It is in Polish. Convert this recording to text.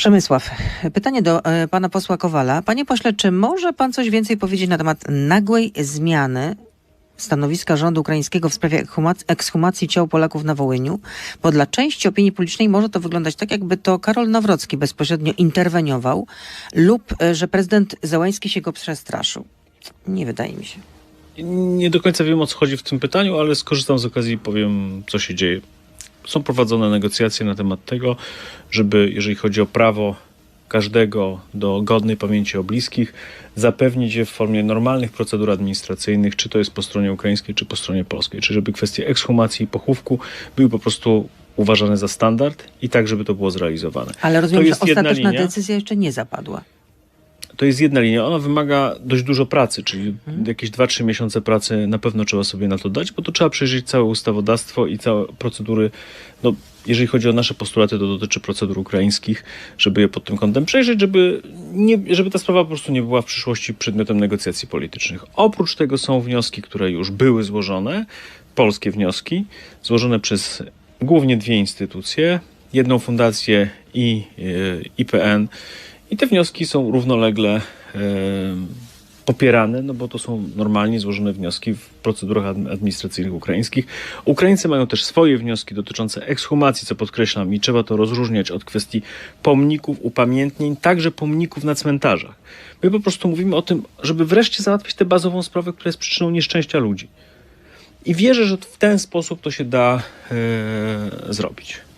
Przemysław, pytanie do e, pana posła Kowala. Panie pośle, czy może pan coś więcej powiedzieć na temat nagłej zmiany stanowiska rządu ukraińskiego w sprawie ekshumac- ekshumacji ciał Polaków na Wołyniu? Bo dla części opinii publicznej może to wyglądać tak, jakby to Karol Nawrocki bezpośrednio interweniował lub e, że prezydent Zełański się go przestraszył. Nie wydaje mi się. Nie do końca wiem o co chodzi w tym pytaniu, ale skorzystam z okazji i powiem, co się dzieje. Są prowadzone negocjacje na temat tego, żeby, jeżeli chodzi o prawo każdego do godnej pamięci o bliskich, zapewnić je w formie normalnych procedur administracyjnych, czy to jest po stronie ukraińskiej, czy po stronie polskiej. Czy żeby kwestie ekshumacji i pochówku były po prostu uważane za standard i tak, żeby to było zrealizowane. Ale rozumiem, To że jest jedna ostateczna linia. decyzja jeszcze nie zapadła. To jest jedna linia. Ona wymaga dość dużo pracy, czyli jakieś 2-3 miesiące pracy na pewno trzeba sobie na to dać, bo to trzeba przejrzeć całe ustawodawstwo i całe procedury. No, jeżeli chodzi o nasze postulaty, to dotyczy procedur ukraińskich, żeby je pod tym kątem przejrzeć, żeby, nie, żeby ta sprawa po prostu nie była w przyszłości przedmiotem negocjacji politycznych. Oprócz tego są wnioski, które już były złożone, polskie wnioski, złożone przez głównie dwie instytucje, jedną fundację i e, IPN. I te wnioski są równolegle e, popierane, no bo to są normalnie złożone wnioski w procedurach ad- administracyjnych ukraińskich. Ukraińcy mają też swoje wnioski dotyczące ekshumacji, co podkreślam, i trzeba to rozróżniać od kwestii pomników, upamiętnień, także pomników na cmentarzach. My po prostu mówimy o tym, żeby wreszcie załatwić tę bazową sprawę, która jest przyczyną nieszczęścia ludzi. I wierzę, że w ten sposób to się da e, zrobić.